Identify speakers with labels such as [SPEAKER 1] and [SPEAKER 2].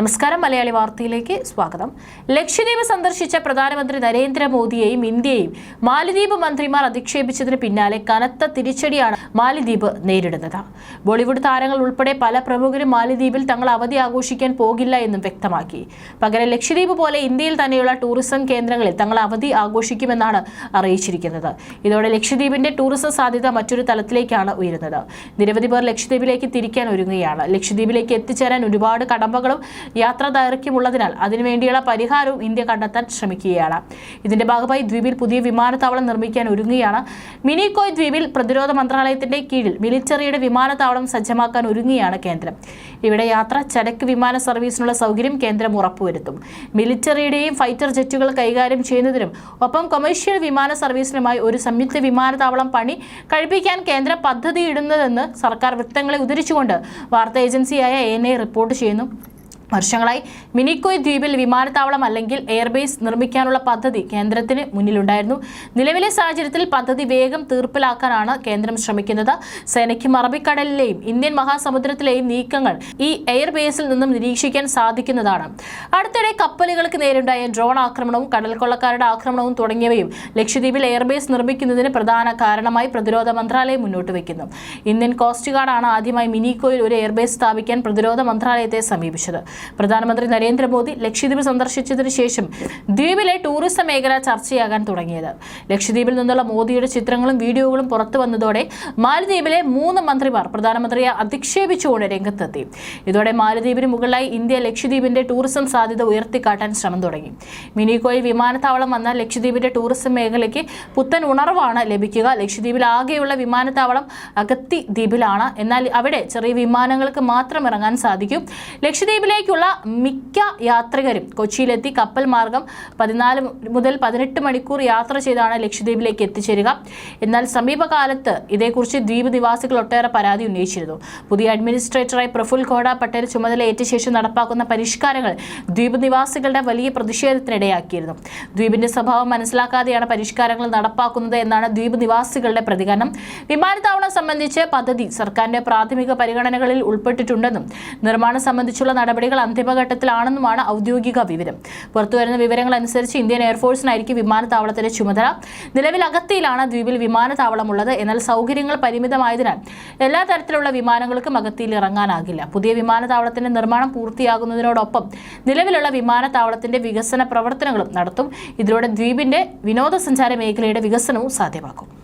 [SPEAKER 1] നമസ്കാരം മലയാളി വാർത്തയിലേക്ക് സ്വാഗതം. ലക്ഷദ്വീപ് സന്ദർശിച്ച പ്രധാനമന്ത്രി നരേന്ദ്രമോദിയെയും ഇന്ത്യയെയും മാലിദ്വീപ് മന്ത്രിമാർ അധിക്ഷേപിച്ചതിന് പിന്നാലെ കനത്ത തിരിച്ചടിയാണ് മാലിദ്വീപ് നേരിടുന്നത്. ബോളിവുഡ് താരങ്ങൾ ഉൾപ്പെടെ പല പ്രമുഖരും മാലിദ്വീപിൽ തങ്ങൾ അവധി ആഘോഷിക്കാൻ പോകില്ല എന്നും വ്യക്തമാക്കി. പകരം ലക്ഷദ്വീപ് പോലെ ഇന്ത്യയിൽ തന്നെയുള്ള ടൂറിസം കേന്ദ്രങ്ങളിൽ തങ്ങൾ അവധി ആഘോഷിക്കുമെന്നാണ് അറിയിച്ചിരിക്കുന്നത്. ഇതോടെ ലക്ഷദ്വീപിന്റെ ടൂറിസം സാധ്യത മറ്റൊരു തലത്തിലേക്കാണ് ഉയരുന്നത്. നിരവധി പേർ ലക്ഷദ്വീപിലേക്ക് തിരിക്കാൻ ഒരുങ്ങുകയാണ്. ലക്ഷദ്വീപിലേക്ക് എത്തിച്ചേരാൻ ഒരുപാട് കടമ്പകളും യാത്രാ ദൈർഘ്യമുള്ളതിനാൽ അതിനുവേണ്ടിയുള്ള പരിഹാരവും ഇന്ത്യ കണ്ടെത്താൻ ശ്രമിക്കുകയാണ്. ഇതിന്റെ ഭാഗമായി ദ്വീപിൽ പുതിയ വിമാനത്താവളം നിർമ്മിക്കാൻ ഒരുങ്ങുകയാണ്. മിനിക്കോയ് ദ്വീപിൽ പ്രതിരോധ മന്ത്രാലയത്തിന്റെ കീഴിൽ മിലിറ്ററിയുടെ വിമാനത്താവളം സജ്ജമാക്കാൻ ഒരുങ്ങുകയാണ് കേന്ദ്രം. ഇവിടെ യാത്ര ചരക്ക് വിമാന സർവീസിനുള്ള സൗകര്യം കേന്ദ്രം ഉറപ്പുവരുത്തും. മിലിറ്ററിയുടെയും ഫൈറ്റർ ജെറ്റുകൾ കൈകാര്യം ചെയ്യുന്നതിനും ഒപ്പം കൊമേഴ്ഷ്യൽ വിമാന സർവീസിനുമായി ഒരു സംയുക്ത വിമാനത്താവളം പണി കഴിപ്പിക്കാൻ കേന്ദ്രം പദ്ധതിയിടുന്നതെന്ന് സർക്കാർ വൃത്തങ്ങളെ ഉദ്ധരിച്ചുകൊണ്ട് വാർത്താ ഏജൻസിയായ എൻ റിപ്പോർട്ട് ചെയ്യുന്നു. വർഷങ്ങളായി മിനിക്കോയ് ദ്വീപിൽ വിമാനത്താവളം അല്ലെങ്കിൽ എയർബേസ് നിർമ്മിക്കാനുള്ള പദ്ധതി കേന്ദ്രത്തിന് മുന്നിലുണ്ടായിരുന്നു. നിലവിലെ സാഹചര്യത്തിൽ പദ്ധതി വേഗം തീർപ്പിലാക്കാനാണ് കേന്ദ്രം ശ്രമിക്കുന്നത്. സേനയ്ക്കും അറബിക്കടലിലെയും ഇന്ത്യൻ മഹാസമുദ്രത്തിലെയും നീക്കങ്ങൾ ഈ എയർബേസിൽ നിന്നും നിരീക്ഷിക്കാൻ സാധിക്കുന്നതാണ്. അടുത്തിടെ കപ്പലുകൾക്ക് നേരിടായ ഡ്രോൺ ആക്രമണവും കടൽ കൊള്ളക്കാരുടെ ആക്രമണവും തുടങ്ങിയവയും ലക്ഷദ്വീപിൽ എയർബേസ് നിർമ്മിക്കുന്നതിന് പ്രധാന കാരണമായി പ്രതിരോധ മന്ത്രാലയം മുന്നോട്ട് വയ്ക്കുന്നു ഇന്ത്യൻ കോസ്റ്റ് ഗാർഡാണ് ആദ്യമായി മിനിക്കോയിൽ ഒരു എയർബേസ് സ്ഥാപിക്കാൻ പ്രതിരോധ മന്ത്രാലയത്തെ സമീപിച്ചത്. പ്രധാനമന്ത്രി നരേന്ദ്രമോദി ലക്ഷദ്വീപ് സന്ദർശിച്ചതിന് ശേഷം ദ്വീപിലെ ടൂറിസം മേഖല ചർച്ചയാകാൻ തുടങ്ങിയത്. ലക്ഷദ്വീപിൽ നിന്നുള്ള മോദിയുടെ ചിത്രങ്ങളും വീഡിയോകളും പുറത്തു വന്നതോടെ മാലദ്വീപിലെ മൂന്ന് മന്ത്രിമാർ പ്രധാനമന്ത്രിയെ അധിക്ഷേപിച്ചുകൊണ്ട് രംഗത്തെത്തി. ഇതോടെ മാലദ്വീപിന് മുകളിലായി ഇന്ത്യ ലക്ഷദ്വീപിന്റെ ടൂറിസം സാധ്യത ഉയർത്തിക്കാട്ടാൻ ശ്രമം തുടങ്ങി. മിനിക്കോയിൽ വിമാനത്താവളം വന്ന ലക്ഷദ്വീപിന്റെ ടൂറിസം മേഖലയ്ക്ക് പുത്തൻ ഉണർവാണ് ലഭിക്കുക. ലക്ഷദ്വീപിൽ ആകെയുള്ള വിമാനത്താവളം അഗത്തി ദ്വീപിലാണ്. എന്നാൽ അവിടെ ചെറിയ വിമാനങ്ങൾക്ക് മാത്രം ഇറങ്ങാൻ സാധിക്കും. ലക്ഷദ്വീപിലേക്കുള്ള മിക്ക യാത്രികരും കൊച്ചിയിലെത്തി കപ്പൽ മാർഗം പതിനാല് മുതൽ പതിനെട്ട് മണിക്കൂർ യാത്ര ചെയ്താണ് ലക്ഷദ്വീപിലേക്ക് എത്തിച്ചേരുക. എന്നാൽ സമീപകാലത്ത് ഇതേക്കുറിച്ച് ദ്വീപ് നിവാസികൾ ഒട്ടേറെ പരാതി ഉന്നയിച്ചിരുന്നു. പുതിയ അഡ്മിനിസ്ട്രേറ്ററായി പ്രഫുൽ ഖോഡ പട്ടേൽ ചുമതലയേറ്റ ശേഷം നടപ്പാക്കുന്ന പരിഷ്കാരങ്ങൾ ദ്വീപ് നിവാസികളുടെ വലിയ പ്രതിഷേധത്തിനിടയാക്കിയിരുന്നു. ദ്വീപിന്റെ സ്വഭാവം മനസ്സിലാക്കാതെയാണ് പരിഷ്കാരങ്ങൾ നടപ്പാക്കുന്നത് എന്നാണ് ദ്വീപ് നിവാസികളുടെ പ്രതികരണം. വിമാനത്താവളം സംബന്ധിച്ച് പദ്ധതി സർക്കാരിന്റെ പ്രാഥമിക പരിഗണനകളിൽ ഉൾപ്പെട്ടിട്ടുണ്ടെന്നും നിർമ്മാണം സംബന്ധിച്ചുള്ള നടപടികൾ അന്തിമഘട്ടത്തിലാണെന്നുമാണ് ഔദ്യോഗിക വിവരം. പുറത്തുവരുന്ന വിവരങ്ങൾ അനുസരിച്ച് ഇന്ത്യൻ എയർഫോഴ്സിനായിരിക്കും വിമാനത്താവളത്തിന്റെ ചുമതല. നിലവിൽ അഗത്തിയിലാണ് ദ്വീപിൽ വിമാനത്താവളമുള്ളത്. എന്നാൽ സൗകര്യങ്ങൾ പരിമിതമായതിനാൽ എല്ലാ തരത്തിലുള്ള വിമാനങ്ങൾക്കും അഗത്തിയിൽ ഇറങ്ങാനാകില്ല. പുതിയ വിമാനത്താവളത്തിന്റെ നിർമ്മാണം പൂർത്തിയാകുന്നതിനോടൊപ്പം നിലവിലുള്ള വിമാനത്താവളത്തിന്റെ വികസന പ്രവർത്തനങ്ങളും നടത്തും. ഇതിലൂടെ ദ്വീപിന്റെ വിനോദസഞ്ചാര മേഖലയുടെ വികസനവും സാധ്യമാക്കും.